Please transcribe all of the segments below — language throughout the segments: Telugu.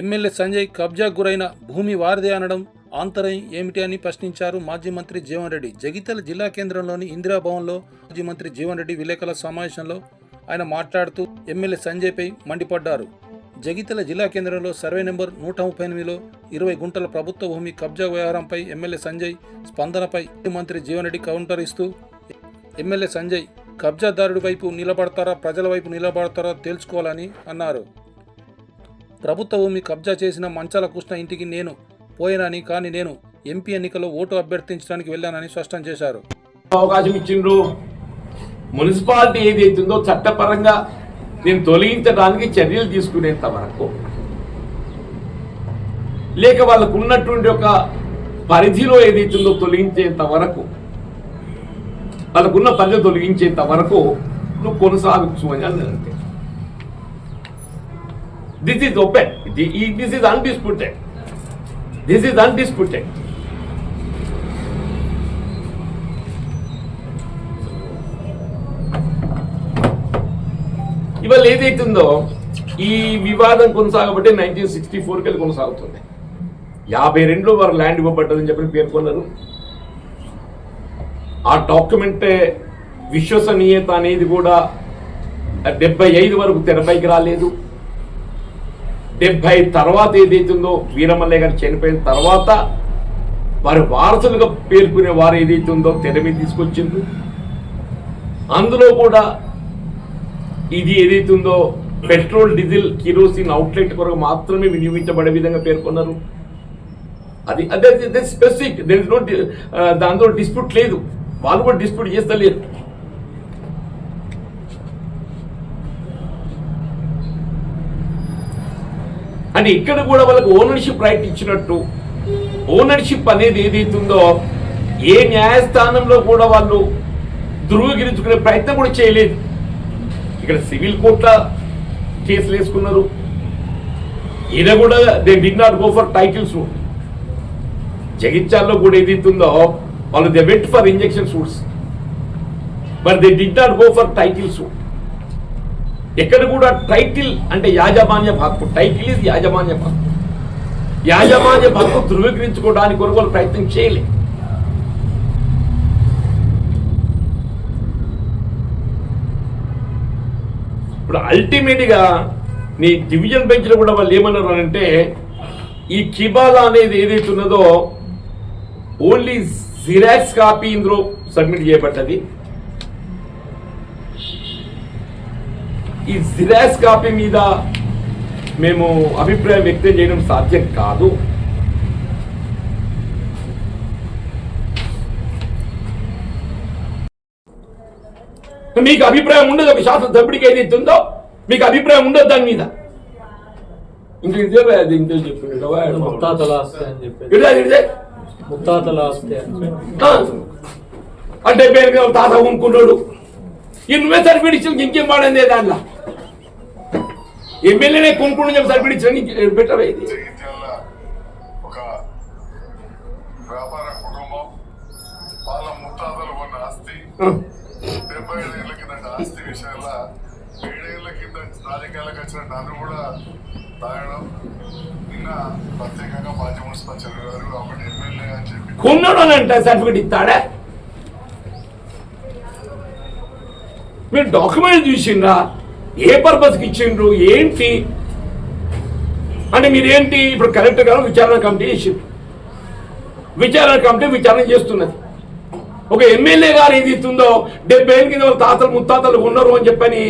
ఎమ్మెల్యే సంజయ్ కబ్జా గురైన భూమి వారిదే అనడం ఆంతరం ఏమిటి అని ప్రశ్నించారు మాజీ మంత్రి జీవన్ రెడ్డి. జగిత్యాల జిల్లా కేంద్రంలోని ఇందిరాభవన్లో మాజీ మంత్రి జీవన్ రెడ్డి విలేకరుల సమావేశంలో ఆయన మాట్లాడుతూ ఎమ్మెల్యే సంజయ్పై మండిపడ్డారు. జగిత్యాల జిల్లా కేంద్రంలో సర్వే నెంబర్ నూట ముప్పై ఎనిమిదిలో ఇరవై గుంటల ప్రభుత్వ భూమి కబ్జా వ్యవహారంపై ఎమ్మెల్యే సంజయ్ స్పందనపై మంత్రి జీవన్ రెడ్డి కౌంటర్ ఇస్తూ ఎమ్మెల్యే సంజయ్ కబ్జాదారుడి వైపు నిలబడతారా ప్రజల వైపు నిలబడతారా తెలుసుకోవాలని అన్నారు. ప్రభుత్వ భూమి కబ్జా చేసిన మంచాల కృష్ణ ఇంటికి నేను పోయినని కానీ నేను ఎంపీ ఎన్నికల్లో ఓటు అభ్యర్థించడానికి వెళ్ళానని స్పష్టం చేశారు. అవకాశం ఇచ్చిండ్రు. మున్సిపాలిటీ ఏదైతుందో చట్టపరంగా నేను తొలగించడానికి చర్యలు తీసుకునేంత వరకు లేక వాళ్ళకు ఉన్నటువంటి ఒక పరిధిలో ఏదైతుందో తొలగించేంత వరకు వాళ్ళకున్న పరిధి తొలగించేంత వరకు నువ్వు కొనసాగించు అని అంతే. This is open this is undisputed this is undisputed ఇవాళ ఏదైతుందో ఈ వివాదం కొనసాగబట్టి నైన్టీన్ సిక్స్టీ ఫోర్కి వెళ్ళి కొనసాగుతుంది. యాభై రెండులో వారు ల్యాండ్ ఇవ్వబడ్డదని చెప్పి పేర్కొన్నారు. ఆ డాక్యుమెంటే విశ్వసనీయత అనేది కూడా డెబ్బై ఐదు వరకు తెరపైకి రాలేదు. డెబ్బై తర్వాత ఏదైతుందో వీరమల్లయ్య గారు చనిపోయిన తర్వాత వారి వారసులుగా పేర్కొనే వారు ఏదైతుందో తెర మీద తీసుకొచ్చింది అందులో కూడా ఇది ఏదైతుందో పెట్రోల్ డీజిల్ కిరోసిన్ అవుట్లెట్ కొరకు మాత్రమే వినియోగించబడే విధంగా పేర్కొన్నారు. అది అదే స్పెసిఫిక్ దెర్ నో దాంతో డిస్ప్యూట్ లేదు. వాళ్ళు కూడా డిస్ప్యూట్ చేస్తలేరు. అంటే ఇక్కడ కూడా వాళ్ళకి ఓనర్షిప్ రైట్ ఇచ్చినట్టు. ఓనర్షిప్ అనేది ఏదైతుందో ఏ న్యాయస్థానంలో కూడా వాళ్ళు ధృవీకరించుకునే ప్రయత్నం కూడా చేయలేదు. ఇక్కడ సివిల్ కోర్టుల కేసులు వేసుకున్నారు. ఈయన కూడా they did not go for title suit జగిత్యాల్లో కూడా ఏదైతుందో వాళ్ళు they went for injunction suits but they did not go for title suit ఎక్కడ కూడా టైటిల్ అంటే యాజమాన్య హక్కు. టైటిల్ ఇది యాజమాన్య హక్కు. యాజమాన్య హక్కు ధృవీకరించుకోవడానికి కొరకు వాళ్ళు ప్రయత్నం చేయలే. ఇప్పుడు అల్టిమేట్గా నీ డివిజన్ బెంచ్లో కూడా వాళ్ళు ఏమన్నారు అని అంటే ఈ కిబాలా అనేది ఏదైతే ఉన్నదో ఓన్లీ జిరాక్స్ కాపీ ఇందులో సబ్మిట్ చేయబడ్డది. ఈ జిరాక్స్ కాపీ మీద మేము అభిప్రాయం వ్యక్తం చేయడం సాధ్యం కాదు. మీకు అభిప్రాయం ఉండదు ఒక శాస్త్ర సభ్యుడికి ఏదైతే ఉందో మీకు అభిప్రాయం ఉండదు దాని మీద. ఇంక ఇదే అది ఇంకే చెప్పిండు? అంటే పేరు తాత నువ్వే సర్టిఫికేట్ ఇచ్చిన ఇంకేం వాడింది దాంట్లో ఎమ్మెల్యేనే కొనుక్కుంటూ చెప్పి ఇచ్చిన బెటర్ ఒక వ్యాపార కుటుంబం వాళ్ళ ముత్తాతలు కొన్న ఆస్తి డెబ్బై కింద ఆస్తి విషయంలో ఏడేళ్ళ కింద రాజకీయాలకు వచ్చిన నన్ను కూడా తాగడం నిన్న ప్రత్యేకంగా మాజీ మున్సిపల్ గారు అప్పటి ఎమ్మెల్యే అని చెప్పి. కొన్నాడు అని అంటే సర్టిఫికేట్ ఇస్తాడా? మీరు డాక్యుమెంట్ చూసిండ్రా? ఏ పర్పస్కి ఇచ్చిండ్రు? ఏంటి? అంటే మీరేంటి? ఇప్పుడు కలెక్టర్ గారు విచారణ కమిటీ చేసిండ్రు విచారణ కమిటీ విచారణ చేస్తున్నది. ఒక ఎమ్మెల్యే గారు ఏది ఇస్తుందో డెబ్బై ఏళ్ళ కింద తాతలు ముత్తాతలు ఉన్నారు అని చెప్పని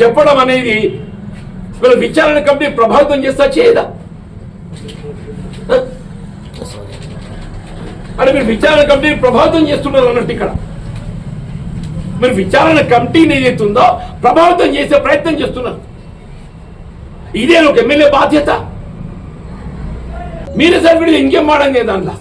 చెప్పడం అనేది వీళ్ళ విచారణ కమిటీ ప్రభావితం చేస్తా చేయదా? అంటే మీరు విచారణ కమిటీ ప్రభావితం చేస్తున్నారు అన్నట్టు ఇక్కడ. మీరు విచారణ కమిటీని ఏదైతుందో ప్రభావితం చేసే ప్రయత్నం చేస్తున్నారు. ఇదే ఒక ఎమ్మెల్యే బాధ్యత. మీరే సర్టిఫికేట్ ఇంకేం వాడండి దాంట్లో?